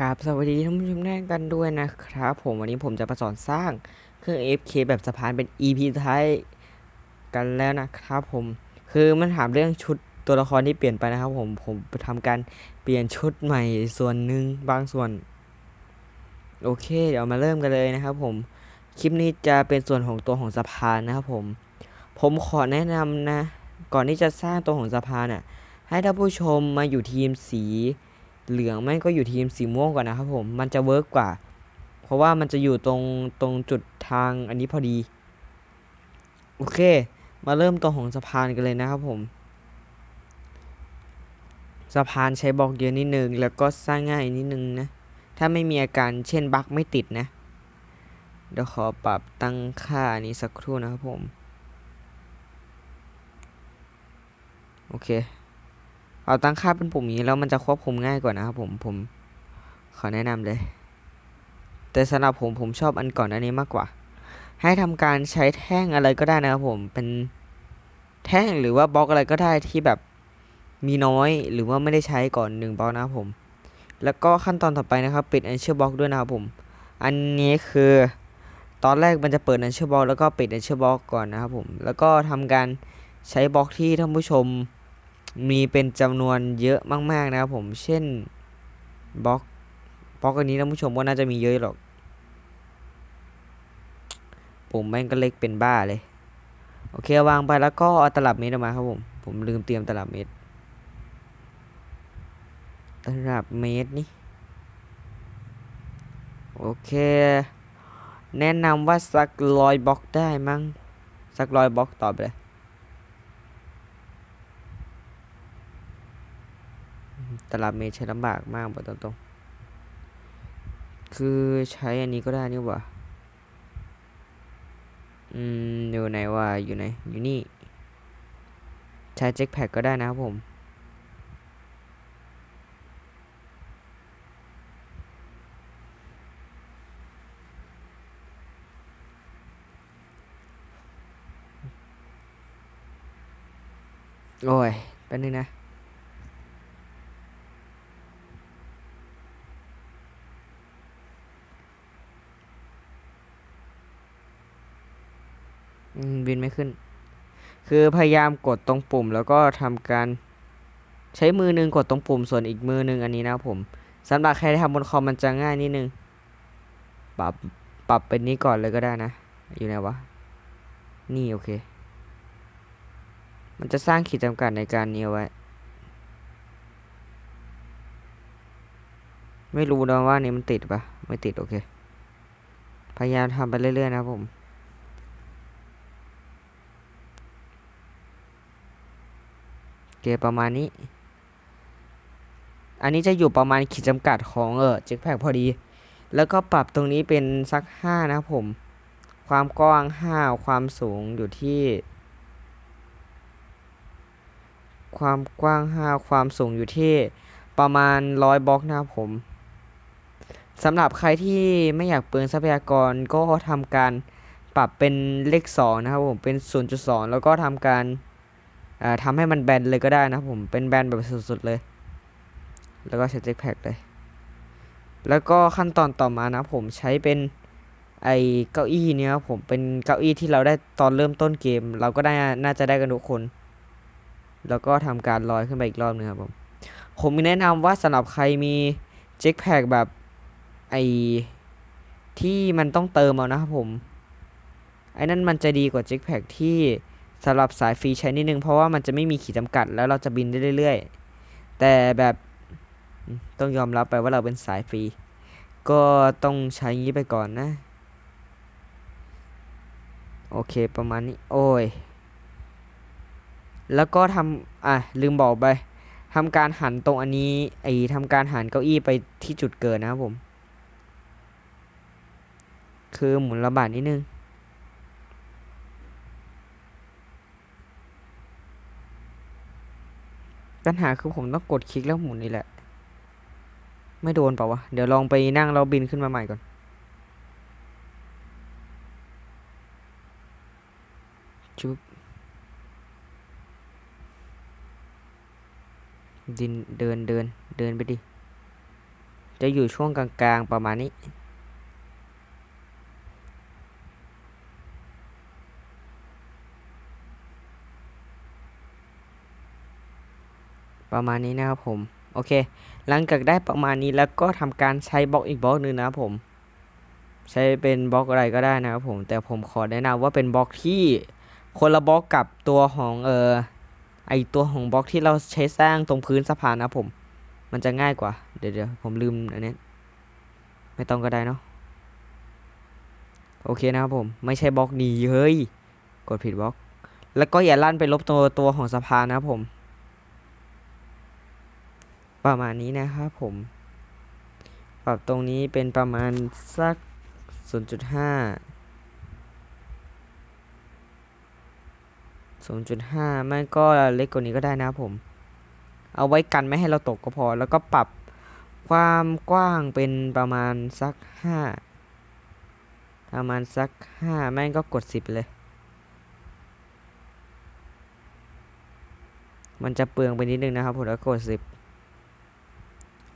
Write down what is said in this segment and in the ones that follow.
กราบสวัสดีท่านผู้ชมทุกท่านกันด้วยนะครับ ผมวันนี้ผมจะมาสอนสร้างเครื่อง FK แบบสะพานเป็น EP ท้ายกันแล้วนะครับผมคือมันถามเรื่องชุดตัวละครที่เปลี่ยนไปนะครับ ผมผมทำการเปลี่ยนชุดใหม่ส่วนหนึ่งบางส่วน โอเค เดี๋ยวมาเริ่มกันเลยนะครับ ผมคลิปนี้จะเป็นส่วนของตัวของสะพานนะครับผม ผมขอแนะนำนะ ก่อนที่จะสร้างตัวของสะพานอะให้ท่านผู้ชมมาอยู่ทีมสี เหลืองไม่งก็อยู่ทีมสีม่วงก่อนนะครับผมมันจะเวิร์กกว่า เพราะว่ามันจะอยู่ตรงตรงจุดทางอันนี้พอดี โอเค มาเริ่มตัวของสะพานกันเลยนะครับผมสะพานใช้บล็อกเยอะนิดนึง แล้วก็สร้างง่ายนิดนึงนะ ถ้าไม่มีอาการเช่นบั๊กไม่ติดนะ เดี๋ยวขอปรับตั้งค่าอันนี้สักครู่นะครับผม โอเค เอาตั้งค่าเป็นปุ่มนี้แล้วมันจะควบคุมง่ายกว่านะครับผมผมขอแนะนำเลย แต่สำหรับผมผมชอบอันก่อนอันนี้มากกว่า ให้ทำการใช้แท่งอะไรก็ได้นะครับผมเป็นแท่งหรือว่าบล็อกอะไรก็ได้ที่แบบมีน้อยหรือว่าไม่ได้ใช้ก่อนหนึ่งบล็อกนะครับผม แล้วก็ขั้นตอนต่อไปนะครับ ปิด a n นเชอร์บล็อกด้วยนะครับผม อันนี้คือตอนแรกมันจะเปิด a n นเชอร์บล็อกแล้วก็ปิด a n นเชอร์บล็อกก่อนนะครับผม แล้วก็ทำการใช้บล็อกที่ท่านผู้ชม มีเป็นจำนวนเยอะมาก ๆ นะครับผมเช่นบล็อกบล็อกอันนี้ท่านผู้ชมว่าน่าจะมีเยอะหรอกปุ่มแม่งก็เล็กเป็นบ้าเลย โอเควางไปแล้วก็เอาตลับเมตรออกมาครับผมผมลืมเตรียมตลับเมตรตลับเมตรนี่โอเค แนะนำว่าสักร้อยบล็อกได้มั้งสักร้อยบล็อกต่อไปเลย ตลับเมตรใช้ลำบากมากบอกตรงๆ คือใช้อันนี้ก็ได้นี่หว่าอืมอยู่ไหนวะอยู่ไหน อยู่นี่ ใช้เจ็คแพ็กก็ได้นะครับผม โอ้ยแป๊บนึงนะ อืมบินไม่ ขึ้น คือพยายามกดตรงปุ่มแล้วก็ทำการใช้มือหนึงกดตรงปุ่มส่วนอีกมือหนึงอันนี้นะผมสำหรับใครที่ทำบนคอมมันจะง่ายนิดนึงปรับปรับเป็นนี้ก่อนเลยก็ได้นะ อยู่ไหนวะ นี่โอเค มันจะสร้างขีดจำกัดในการนี้ไว้ ไม่รู้นะว่านี่มันติดปะไม่ติดโอเค พยายามทำไปเรื่อยๆนะผม โอ เคประมาณนี้ อันนี้จะอยู่ประมาณขีดจำกัดของเออเจ็คแพกพอดี แล้วก็ปรับตรงนี้เป็นสักห้านะครับผม ความกว้างห้าความสูงอยู่ที่ ความกว้างห้าความสูงอยู่ที่ประมาณร้อยบล็อกนะครับผมสำหรับใครที่ไม่อยากเปลืองทรัพยากรก็ทำการปรับเป็นเลขสองนะครับผมเป็น 0.2 แล้วก็ทำการ ทำให้มันแบนเลยก็ได้นะผมเป็นแบนแบบสุดๆเลย แล้วก็ใช้เจ็คแพ็กเลย แล้วก็ขั้นตอนต่อมานะผมใช้เป็นไอเก้าอี้เนี้ยครับผมเป็นเก้าอี้ที่เราได้ตอนเริ่มต้นเกม เราก็ได้น่าจะได้กันทุกคน แล้วก็ทำการลอยขึ้นไปอีกรอบนึงครับผมผมมีแนะนำว่าสำหรับใครมีเจ็คแพ็กแบบไอที่มันต้องเติมเอานะครับผมไอ้นั่นมันจะดีกว่าเจ็คแพ็กที่ สำหรับสายฟรีใช้นิดนึง เพราะว่ามันจะไม่มีขีดจำกัด แล้วเราจะบินได้เรื่อยๆ แต่แบบต้องยอมรับไปว่าเราเป็นสายฟรี ก็ต้องใช้งี้ไปก่อนนะ โอเคประมาณนี้ โอ้ย แล้วก็ทำอะ ลืมบอกไปทำการหันตรงอันนี้ ไอ้ทำการหันเก้าอี้ไปที่จุดเกิดนะครับผม คือหมุนระบาดนิดนึง ปัญหาคือผมต้องกดคลิกแล้วหมุนนี่แหละ ไม่โดนเปล่าวะ เดี๋ยวลองไปนั่งแล้วบินขึ้นมาใหม่ก่อนชุบดินเดินเดินเดินไปดิ จะอยู่ช่วงกลางๆประมาณนี้ ประมาณนี้นะครับผม โอเค หลังจากได้ประมาณนี้แล้วก็ทำการใช้บล็อกอีกบล็อกหนึ่งนะครับผม ใช้เป็นบล็อกอะไรก็ได้นะครับผม แต่ผมขอแนะนำว่าเป็นบล็อกที่คนละบล็อกกับตัวของเออไอตัวของบล็อกที่เราใช้สร้างตรงพื้นสะพานนะผม มันจะง่ายกว่า เดี๋ยวเดี๋ยวผมลืมอันนี้ไม่ต้องก็ได้เนาะ โอเคนะครับผม ไม่ใช่บล็อกนี้เฮ้ย กดผิดบล็อก แล้วก็อย่าลั่นไปลบตัวตัวของสะพานนะครับผม ประมาณนี้นะครับผม ปรับตรงนี้เป็นประมาณสัก 0.5 0.5 ไม่ก็เล็กกว่านี้ก็ได้นะครับผม เอาไว้กันไม่ให้เราตกก็พอ แล้วก็ปรับความกว้างเป็นประมาณสัก 5 ประมาณสัก 5 แม่งก็กด 10 เลย มันจะเปลืองไปนิดนึงนะครับผมแล้วกด 10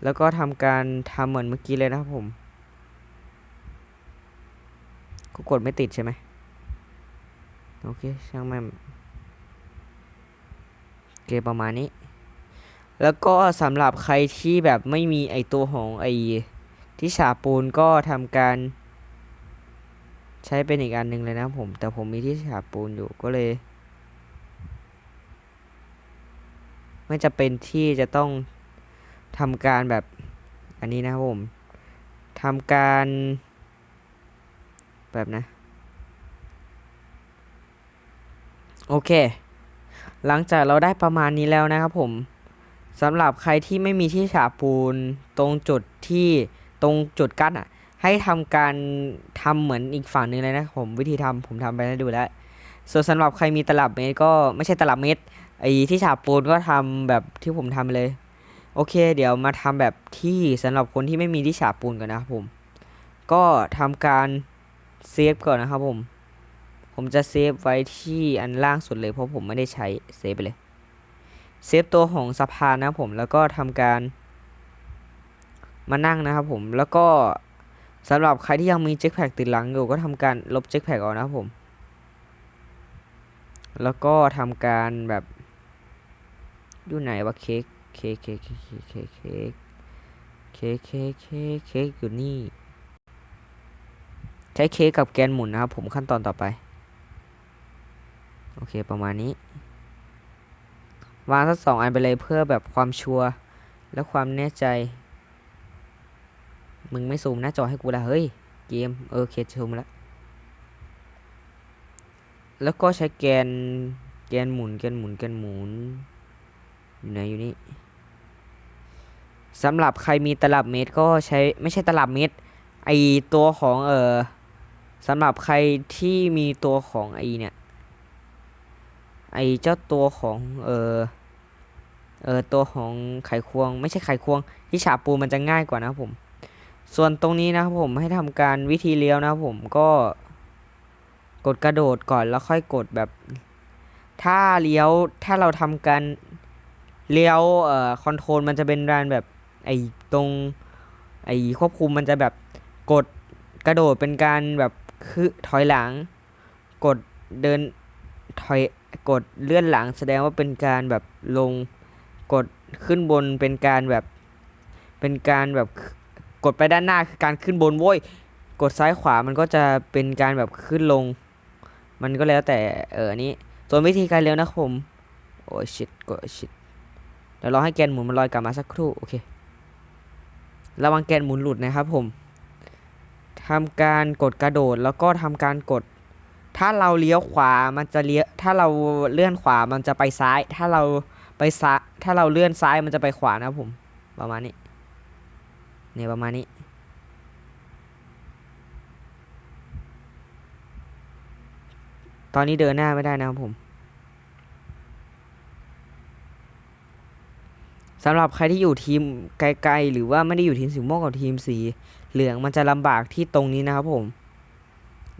แล้วก็ทำการทำเหมือนเมื่อกี้เลยนะครับผมก็กดไม่ติดใช่ไหมโอเคช่างแม่งโอเคประมาณนี้ แล้วก็สำหรับใครที่แบบไม่มีไอตัวของไอที่ฉาปูนก็ทำการ ใช้เป็นอีกอันหนึ่งเลยนะผม แต่ผมมีที่ฉาปูนอยู่ก็เลย ไม่จะเป็นที่จะต้อง ทำการแบบอันนี้นะครับผมทำการแบบนะ โอเค หลังจากเราได้ประมาณนี้แล้วนะครับผมสำหรับใครที่ไม่มีที่ฉาบปูนตรงจุดที่ตรงจุดกั้นอะ ให้ทำการทำเหมือนอีกฝั่งหนึ่งเลยนะผมวิธีทำผมทำไปให้วดูแล้วส่วนสำหรับใครมีตลับเมตรก็ไม่ใช่ตลับเมตรไอ้ที่ฉาบปูนก็ทำแบบที่ผมทำเลย โอเค เดี๋ยวมาทำแบบที่สำหรับคนที่ไม่มีที่ฉาบปูนก่อนนะครับผม ก็ทำการเซฟก่อนนะครับผม ผมจะเซฟไว้ที่อันล่างสุดเลยเพราะผมไม่ได้ใช้เซฟไปเลย เซฟตัวของสะพานนะครับผมแล้วก็ทำการ มานั่งนะครับผมแล้วก็สำหรับใครที่ยังมีเจ็คแพ็กติดหลังอยู่ก็ทำการลบเจ็คแพ็กออกนะครับผม แล้วก็ทำการแบบอยู่ไหนวะเค้ก เค้กเค้กเค้กเค้กเค้กเค้กเค้กเค้กเค้กอยู่นี่ ใช้เค้กกับแกนหมุนนะครับ ผมขั้นตอนต่อไป โอเคประมาณนี้ วางสักสองอันไปเลยเพื่อแบบความชัวร์และความแน่ใจ มึงไม่ซูมหน้าจอให้กูละเฮ้ย เกม เออเคซูมแล้ว แล้วก็ใช้แกนแกนหมุนแกนหมุนแกนหมุน อยู่ไหนอยู่นี่สำหรับใครมีตลับเมตรก็ใช้ไม่ใช่ตลับเมตรไอตัวของเออสำหรับใครที่มีตัวของไอเนี่ยไอเจ้าตัวของเออเออตัวของไขควง ไม่ใช่ไขควง ที่ฉาบปูมันจะง่ายกว่านะผม ส่วนตรงนี้นะครับผมให้ทำการวิธีเลี้ยวนะครับผมก็กดกระโดดก่อนแล้วค่อยกดแบบ ถ้าเลี้ยวถ้าเราทำการ เลี้ยวเอ่อคอนโทรลมันจะเป็นการแบบไอ้ตรงไอ้ควบคุมมันจะแบบกดกระโดดเป็นการแบบคือถอยหลัง กดเดินถอยกดเลื่อนหลังแสดงว่าเป็นการแบบลงกดขึ้นบนเป็นการแบบเป็นการแบบกดไปด้านหน้าคือการขึ้นบนโว้ยกดซ้ายขวามันก็จะเป็นการแบบขึ้นลง มันก็แล้วแต่เอออันนี้ส่วนวิธีการเลี้ยวนะครับผมโอ้ยชิดกดชิด ดี๋ยวรอให้แกนหมุนมันลอยกลับมาสักครู่โอเคระวังแกนหมุนหลุดนะครับผมทำการกดกระโดดแล้วก็ทำการกด ถ้าเราเลี้ยวขวามันจะเลี้ยวถ้าเราเลื่อนขวามันจะไปซ้าย ถ้าเราไปซ้ายถ้าเราเลื่อนซ้ายมันจะไปขวานะครับผม ประมาณนี้เนี่ยประมาณนี้ ตอนนี้เดินหน้าไม่ได้นะครับผม สำหรับใครที่อยู่ทีมไกลๆ หรือว่าไม่ได้อยู่ทีมสีม่วงกับทีมสีเหลืองมันจะลำบากที่ตรงนี้นะครับผม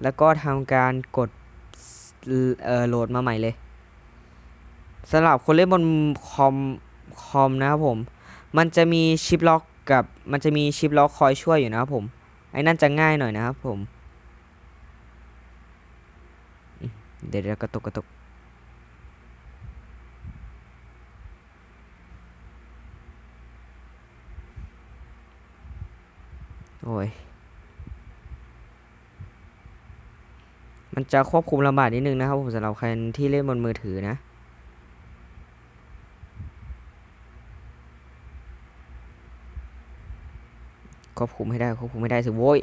แล้วก็ทำการกดเอ่อโหลดมาใหม่เลยสำหรับคนเล่นบนคอมคอมนะครับผม มันจะมีชิปล็อกกับมันจะมีชิปล็อกคอยช่วยอยู่นะครับผม ไอ้นั่นจะง่ายหน่อยนะครับผม เดี๋ยวเดี๋ยวกระตุกกระตุก อ้ย มันจะควบคุมลำบากนิดนึงนะครับผมสำหรับใครที่เล่นบนมือถือนะควบคุมให้ได้ควบคุมให้ได้สิโว้ย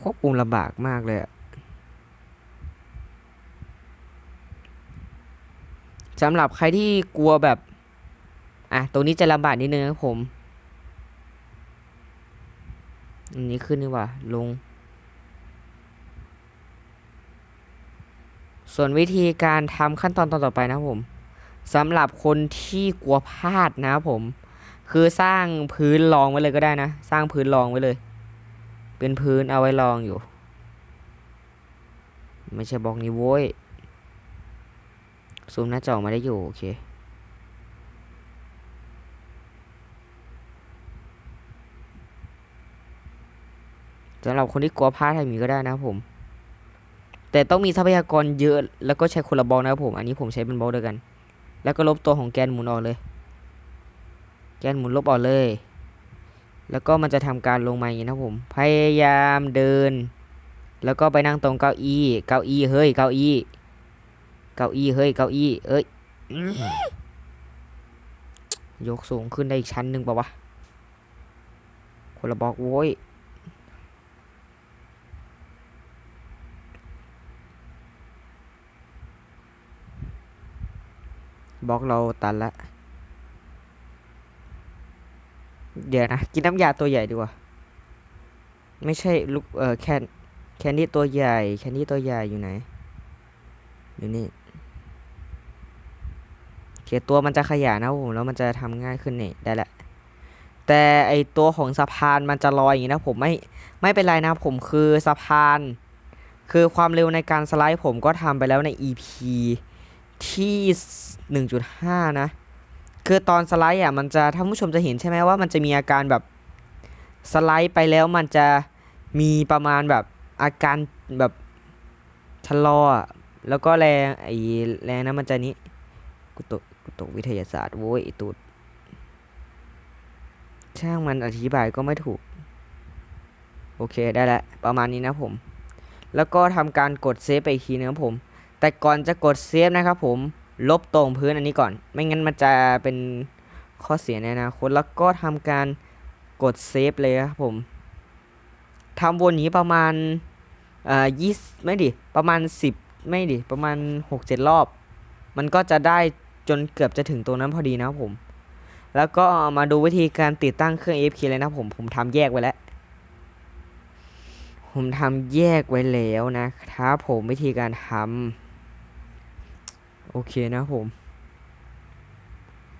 ควบคุมลำบากมากเลยอะสำหรับใครที่กลัวแบบ อะตรงนี้จะลำบากนิดนึงนะครับผม อันนี้ขึ้นนี่ว่าลง ส่วนวิธีการทำขั้นตอนตอนต่อไปนะผมสำหรับคนที่กลัวพลาดนะครับผม คือสร้างพื้นรองไว้เลยก็ได้นะ สร้างพื้นรองไว้เลย เป็นพื้นเอาไว้รองอยู่ ไม่ใช่บล็อกนี้โว้ยซูมหน้าจอมาได้อยู่ โอเค สำหรับคนที่กลัวพลาดทำอย่างนี้ก็ได้นะครับผม แต่ต้องมีทรัพยากรเยอะแล้วก็ใช้คนละบอกนะครับผม อันนี้ผมใช้เป็นบอกเดียวกัน แล้วก็ลบตัวของแกนหมุนออกเลย แกนหมุนลบออกเลย แล้วก็มันจะทำการลงมาอย่างนี้นะผม พยายามเดิน แล้วก็ไปนั่งตรงเก้าอี้เก้าอี้เฮ้ยเก้าอี้เก้าอี้เฮ้ยเก้าอี้เอ้ยยกสูงขึ้นได้อีกชั้นหนึ่งป่าวะคนละบล็อกโว้ย บล็อกเราตันละเดี๋ยวนะ กินน้ำยาตัวใหญ่ดีกว่า ไม่ใช่ลูกเออแคนแคนดี้ตัวใหญ่ แคนดี้ตัวใหญ่อยู่ไหน อยู่นี่เขียตัวมันจะขยายนะผมแล้วมันจะทำง่ายขึ้นนี่ได้ละแต่ไอตัวของสะพานมันจะลอยอย่างนี้นะผมไม่ไม่เป็นไรนะผมคือสะพาน คือความเร็วในการสไลด์ผมก็ทำไปแล้วใน EP ที่ 1.5 นะ คือตอนสไลด์อะมันจะท่านผู้ชมจะเห็นใช่ไหมว่ามันจะมีอาการแบบสไลด์ไปแล้วมันจะมีประมาณแบบอาการแบบชะลอแล้วก็แรงไอ้แรงนะมันจะนี้กูตกกูตกวิทยาศาสตร์โว้ยไอตูดช่างมันอธิบายก็ไม่ถูก โอเคได้แล้วประมาณนี้นะผม แล้วก็ทำการกดเซฟไปอีกทีนะครับผม แต่ก่อนจะกดเซฟนะครับผมลบตรงพื้นอันนี้ก่อน ไม่งั้นมันจะเป็นข้อเสียในอนาคตแล้วก็ทำการกดเซฟเลยครับผมทำวนนี้ประมาณเอ่อยี่ไม่ดิประมาณสิบไม่ดิประมาณหกเจ็ดรอบ มันก็จะได้จนเกือบจะถึงตรงนั้นพอดีนะครับผม แล้วก็มาดูวิธีการติดตั้งเครื่อง AFK เลยนะผม ผมทำแยกไว้แล้ว ผมทำแยกไว้แล้วนะครับผมวิธีการทำ โอเคนะผม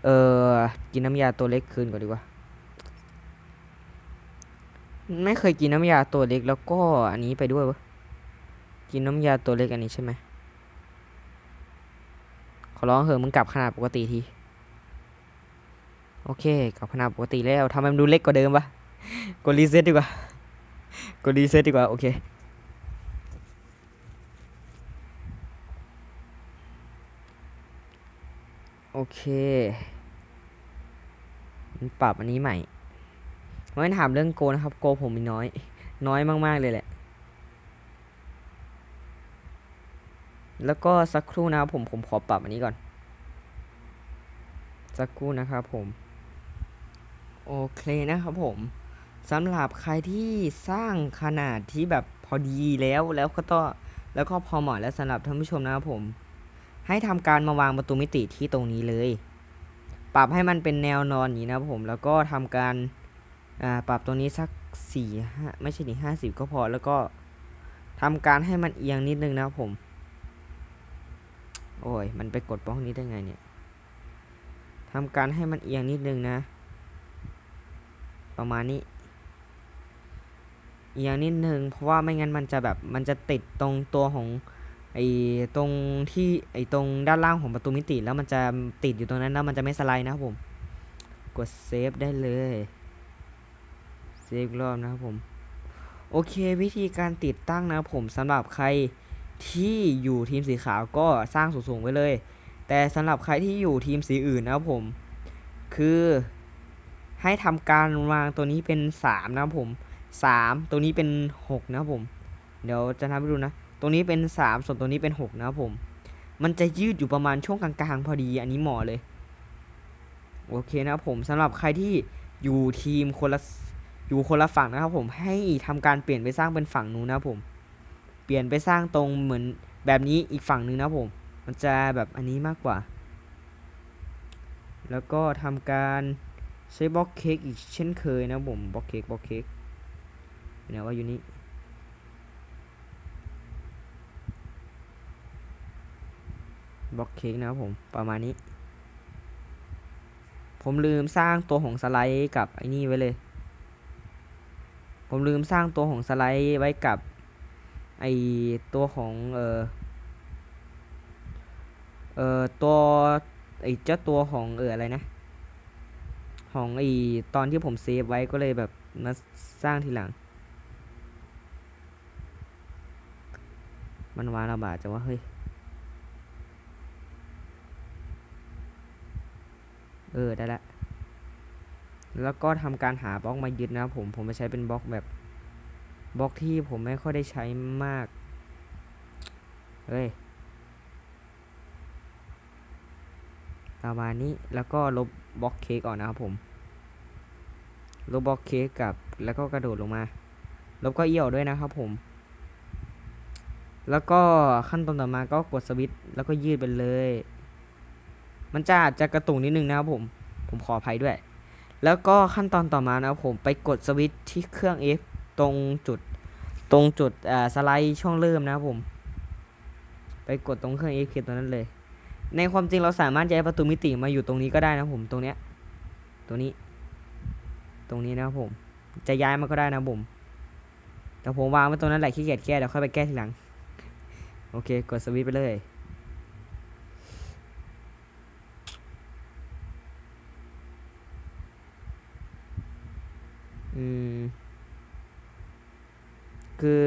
เออกินน้ำยาตัวเล็กคืนก่อนดีกว่า ไม่เคยกินน้ำยาตัวเล็กแล้วก็อันนี้ไปด้วยวะกินน้ำยาตัวเล็กอันนี้ใช่ไหมขอร้องเหอะมึงกลับขนาดปกติทีโอเคกลับขนาดปกติแล้วทำให้มันดูเล็กกว่าเดิมปะกดรีเซ็ตดีกว่ากดรีเซ็ตดีกว่าโอเค โอเคมันปรับอันนี้ใหม่ไม่ถามเรื่องโกนะครับ โกผมมีน้อย น้อยมาก ๆ เลยแหละ แล้วก็สักครู่นะครับผมผมขอปรับอันนี้ก่อน สักครู่นะครับผม โอเคนะครับผมสำหรับใครที่สร้างขนาดที่แบบพอดีแล้วแล้วก็ต้องแล้วก็พอเหมาะแล้วสำหรับท่านผู้ชมนะครับผม ให้ทำการมาวางประตูมิติที่ตรงนี้เลย ปรับให้มันเป็นแนวนอนอย่างนี้นะผมแล้วก็ทำการปรับตรงนี้สักสี่ห้าไม่ใช่ดิห้าสิบก็พอแล้วก็ทำการให้มันเอียงนิดนึงนะผม โอ้ย มันไปกดบล็อกนี้ได้ไงเนี่ยทำการให้มันเอียงนิดนึงนะ ประมาณนี้ เอียงนิดนึงเพราะว่าไม่งั้นมันจะแบบมันจะติดตรงตัวของ ไอ้ตรงที่ไอ้ตรงด้านล่างของประตูมิติแล้วมันจะติดอยู่ตรงนั้นแล้วมันจะไม่สไลด์นะครับผม กดเซฟได้เลยเซฟรอบนะครับผม โอเควิธีการติดตั้งนะครับผมสำหรับใครที่อยู่ทีมสีขาวก็สร้างสูงๆไว้เลย แต่สำหรับใครที่อยู่ทีมสีอื่นนะครับผม คือให้ทำการวางตัวนี้เป็น 3 นะครับผม 3 ตัวนี้เป็น 6 นะครับผม เดี๋ยวจะทำให้ดูนะ ตรงนี้เป็น 3 ส่วนตัวนี้เป็น 6 นะครับผม มันจะยืดอยู่ประมาณช่วงกลางๆ พอดี อันนี้เหมาะเลย โอเคนะครับผมสำหรับใครที่อยู่ทีมคนละอยู่คนละฝั่งนะครับผมให้ทำการเปลี่ยนไปสร้างเป็นฝั่งนู้นนะครับผม เปลี่ยนไปสร้างตรงเหมือนแบบนี้อีกฝั่งหนึ่งนะครับผม มันจะแบบอันนี้มากกว่า แล้วก็ทำการใช้บล็อกเค้กอีกเช่นเคยนะครับผมบล็อกเค้กบล็อกเค้กอยู่ไหนว่าอยู่นี่ บล็อกเค้กนะครับผมประมาณนี้ ผมลืมสร้างตัวของสไลด์กับไอ้นี่ไว้เลย ผมลืมสร้างตัวของสไลด์ไว้กับไอตัวของเออเออตัวไอเจ้าตัวของเอออะไรนะ ของไอตอนที่ผมเซฟไว้ก็เลยแบบมาสร้างทีหลัง มันวางระบาดจังว่าเฮ้ย เออได้ละแล้วก็ทำการหาบล็อกมายึดนะครับผมผมไม่ใช้เป็นบล็อกแบบบล็อกที่ผมไม่ค่อยได้ใช้มากเฮ้ยประมาณนี้แล้วก็ลบบล็อกเค้กออกนะครับผมลบบล็อกเค้กกับแล้วก็กระโดดลงมา ลบก็เอี้ยวด้วยนะครับผม แล้วก็ขั้นตอนต่อมาก็กดสวิตช์แล้วก็ยืดไปเลย มันจะอาจจะกระตุกนิดนึงนะครับผม ผมขออภัยด้วย แล้วก็ขั้นตอนต่อมานะครับผมไปกดสวิตช์ที่เครื่อง F ตรงจุดตรงจุดอ่าสไลด์ช่องเริ่มนะครับผม ไปกดตรงเครื่อง F เตัวนั้นเลย ในความจริงเราสามารถย้ายประตูมิติมาอยู่ตรงนี้ก็ได้นะครับผมตรงเนี้ยตรงนี้ ตรงนี้นะครับผม จะย้ายมาก็ได้นะครับผมแต่ผมวางไว้ตรงนั้นแหละขี้เกียจแก้เดี๋ยวค่อยไปแก้ทีหลัง โอเค กดสวิตช์ไปเลย คือ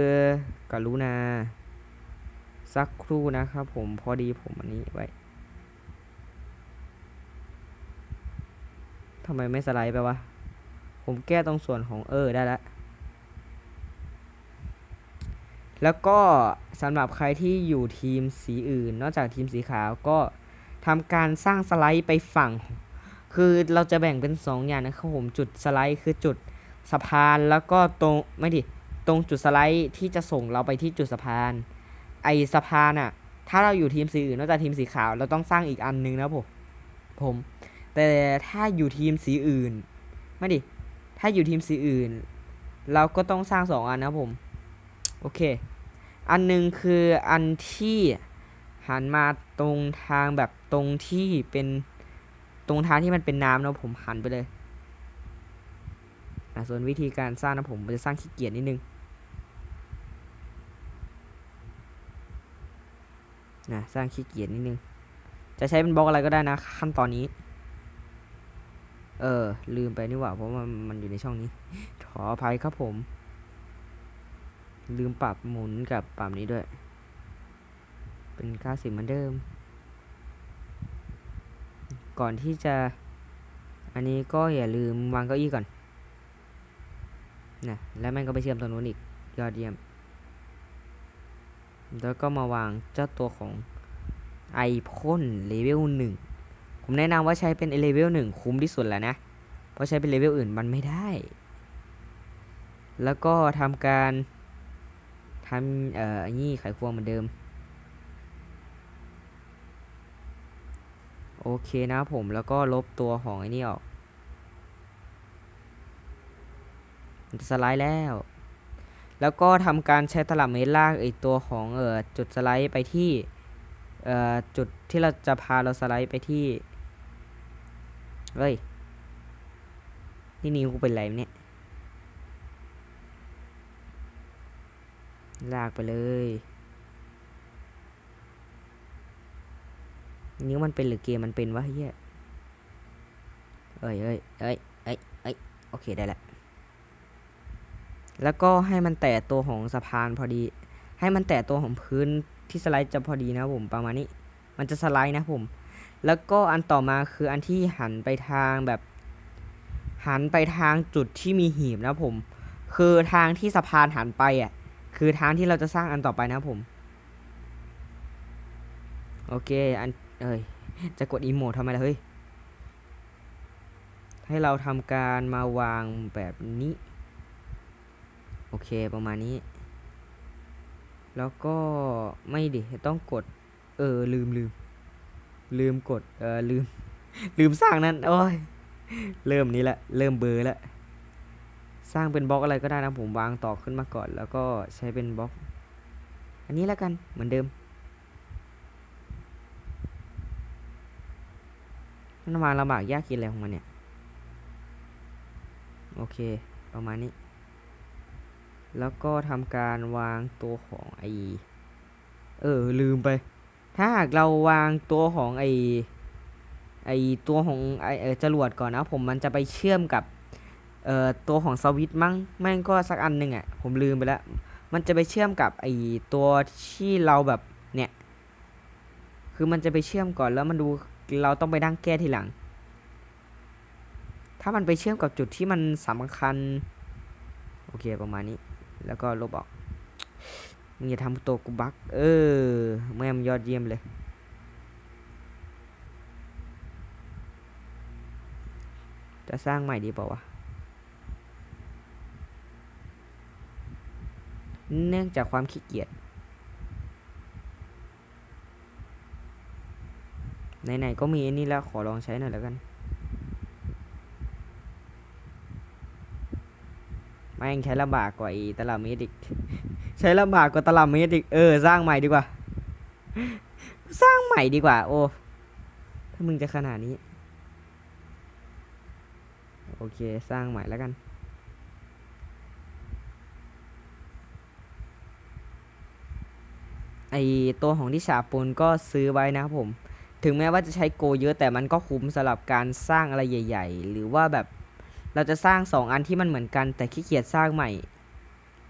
กรุณา สักครู่นะครับผมพอดีผมอันนี้ไว้ทำไมไม่สไลด์ไปวะ ผมแก้ตรงส่วนของเออได้แล้ว แล้วก็สำหรับใครที่อยู่ทีมสีอื่น นอกจากทีมสีขาวก็ทำการสร้างสไลด์ไปฝั่ง คือเราจะแบ่งเป็น 2 อย่างนะครับผม จุดสไลด์คือจุดสะพานแล้วก็ตรงไม่ดิ ตรงจุดสไลด์ที่จะส่งเราไปที่จุดสะพาน ไอสะพานอะถ้าเราอยู่ทีมสีอื่นนอกจากทีมสีขาว เราต้องสร้างอีกอันนึงนะผมผม แต่ถ้าอยู่ทีมสีอื่น ไม่ดิ ถ้าอยู่ทีมสีอื่น เราก็ต้องสร้างสองอันนะผม โอเค อันหนึ่งคืออันที่หันมาตรงทางแบบตรงที่เป็นตรงทางที่มันเป็นน้ำนะผมหันไปเลยส่วนวิธีการสร้างนะผมจะสร้างขี้เกียจนิดนึง นะสร้างขี้เกียจนิดนึง จะใช้เป็นบล็อกอะไรก็ได้นะ ขั้นตอนนี้ เออ ลืมไปนี่หว่า เพราะว่ามันอยู่ในช่องนี้ ขออภัยครับผม ลืมปรับหมุนกับปรับนี้ด้วย เป็นค่าสิบเหมือนเดิม ก่อนที่จะ อันนี้ก็อย่าลืมวางเก้าอี้ก่อนนะแล้วแม่งก็ไปเชื่อมตรงนู้นอีก ยอดเยี่ยม แล้วก็มาวางเจ้าตัวของไอพ่นเลเวลหนึ่งผมแนะนำว่าใช้เป็นเลเวลหนึ่งคุ้มที่สุดแล้วนะ เพราะใช้เป็นเลเวลอื่นมันไม่ได้ แล้วก็ทำการทำเอ่อนนี้ไขควงเหมือนเดิม โอเคนะผมแล้วก็ลบตัวของไอ้นี่ออกสไลด์แล้ว แล้วก็ทำการใช้ตลับเมตรลากไอตัวของเอ่อจุดสไลด์ไปที่เอ่อจุดที่เราจะพาเราสไลด์ไปที่เฮ้ยนี่นิ้วกูเป็นไรเนี่ยลากไปเลย นิ้วมันเป็นหรือเกมมันเป็นวะเฮียเอ้ยเอ้ยเอ้ยเอ้ยเอ้ยโอเคได้แล้ว แล้วก็ให้มันแตะตัวของสะพานพอดี ให้มันแตะตัวของพื้นที่สไลด์จะพอดีนะผมประมาณนี้ มันจะสไลด์นะผม แล้วก็อันต่อมาคืออันที่หันไปทางแบบ หันไปทางจุดที่มีหีบนะผม คือทางที่สะพานหันไปอะ คือทางที่เราจะสร้างอันต่อไปนะผม โอเค อัน เอ้ย จะกดอีโมททำไมล่ะเฮ้ย ให้เราทำการมาวางแบบนี้ โอเคประมาณนี้ แล้วก็ไม่ดิต้องกด เออลืมลืมลืมกดเออลืม ลืมสร้างนั้นโอ้ยเริ่มนี้ละเริ่มเบอร์ล้วสร้างเป็นบล็อกอะไรก็ได้นะผมวางต่อขึ้นมาก่อน แล้วก็ใช้เป็นบล็อก อันนี้แล้วกันเหมือนเดิมมันวาลำบากยากกินอะไรของมันเนี่ย โอเค ประมาณนี้ แล้วก็ทำการวางตัวของไอเออลืมไป ถ้าหากเราวางตัวของไอไอตัวของไอเออจรวดก่อนนะผมมันจะไปเชื่อมกับเอ่อตัวของสวิตมั้งแม่งก็สักอันหนึ่งอะผมลืมไปแล้ว มันจะไปเชื่อมกับไอตัวที่เราแบบเนี่ย คือมันจะไปเชื่อมก่อนแล้วมันดูเราต้องไปนั่งแก้ทีหลัง ถ้ามันไปเชื่อมกับจุดที่มันสำคัญ โอเคประมาณนี้ แล้วก็ลบออกมึงอย่าทำตัวกูบัก เออแม่มยอดเยี่ยมเลย จะสร้างใหม่ดีเปล่าวะ เนื่องจากความขี้เกียจไหนๆก็มีอันนี้แล้วขอลองใช้หน่อยแล้วกัน ม่งใช้ลำบากกว่าอีตลับเมตรอีก ใช้ลำบากกว่าตลับเมตรอีก เออ สร้างใหม่ดีกว่า สร้างใหม่ดีกว่า โอ้ ถ้ามึงจะขนาดนี้ โอเค สร้างใหม่แล้วกัน ไอตัวของที่ฉาปนก็ซื้อไว้นะครับผม ถึงแม้ว่าจะใช้โกเยอะแต่มันก็คุ้มสำหรับการสร้างอะไรใหญ่ ๆ หรือว่าแบบ เราจะสร้างสองอันที่มันเหมือนกันแต่ขี้เกียจสร้างใหม่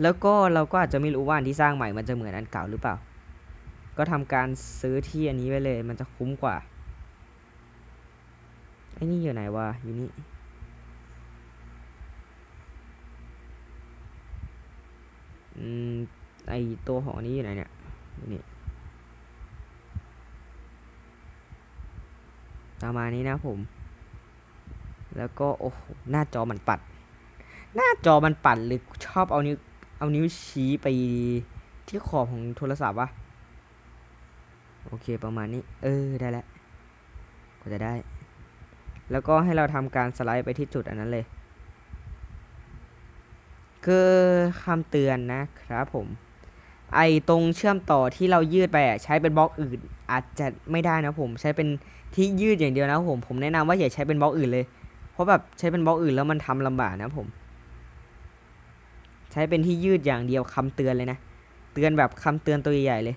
แล้วก็เราก็อาจจะไม่รู้ว่าอันที่สร้างใหม่มันจะเหมือนอันเก่าหรือเปล่า ก็ทำการซื้อที่อันนี้ไว้เลย มันจะคุ้มกว่าไอ้นี่อยู่ไหนวะอยู่นี่อืมไอตัวหอนี้อยู่ไหนเนี่ยอยู่นี่ประมาณนี้นะผม แล้วก็โอ้โหหน้าจอมันปัด หน้าจอมันปัดหรือชอบเอานิ้วเอานิ้วชี้ไปที่ขอบของโทรศัพท์วะโอเคประมาณนี้ เออได้แล้วก็จะได้ แล้วก็ให้เราทำการสไลด์ไปที่จุดอันนั้นเลย คือคำเตือนนะครับผม ไอตรงเชื่อมต่อที่เรายืดไปใช้เป็นบล็อกอื่น อาจจะไม่ได้นะผมใช้เป็นที่ยืดอย่างเดียวนะผมผมแนะนำว่าอย่าใช้เป็นบล็อกอื่นเลย เพราะแบบใช้เป็นบล็อกอื่นแล้วมันทำลำบากนะผม ใช้เป็นที่ยืดอย่างเดียวคำเตือนเลยนะ เตือนแบบคำเตือนตัวใหญ่เลย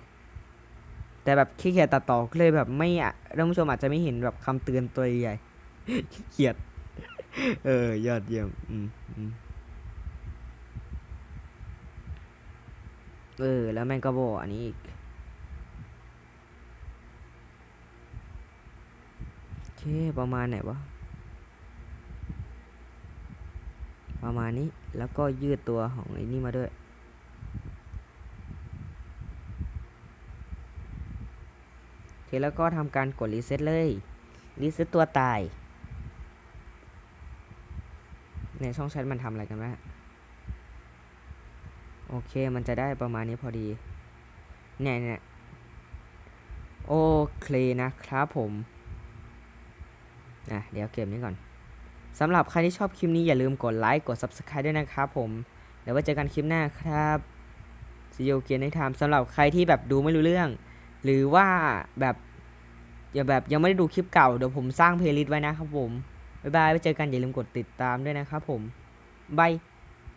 แต่แบบขี้เกียจตัดต่อก็เลยแบบไม่อะท่านผู้ชมอาจจะไม่เห็นแบบคำเตือนตัวใหญ่ขี้เกียจเออยอดเยี่ยมอืมอืมเออ แล้วแม่งก็บอกอันนี้อีกโอเค ประมาณไหนวะ ประมาณนี้แล้วก็ยืดตัวของไอ้นี่มาด้วย โอเคแล้วก็ทำการกดรีเซ็ตเลยรีเซ็ตตัวตาย ในช่องแชทมันทำอะไรกันวะโอเคมันจะได้ประมาณนี้พอดี เนี่ยเนี่ยโอเคนะครับผม อะ เดี๋ยวเก็บนี้ก่อน สำหรับใครที่ชอบคลิปนี้อย่าลืมกดไลค์กด Subscribe ด้วยนะครับผมเดี๋ยวไว้เจอกันคลิปหน้าครับซีโอเกียนในไทม์สำหรับใครที่แบบดูไม่รู้เรื่อง หรือว่าแบบอย่าแบบยังไม่ได้ดูคลิปเก่าเดี๋ยวผมสร้างเพลย์ลิสต์ไว้นะครับผมบ๊ายบายไว้เจอกันอย่าลืมกดติดตามด้วยนะครับผมบาย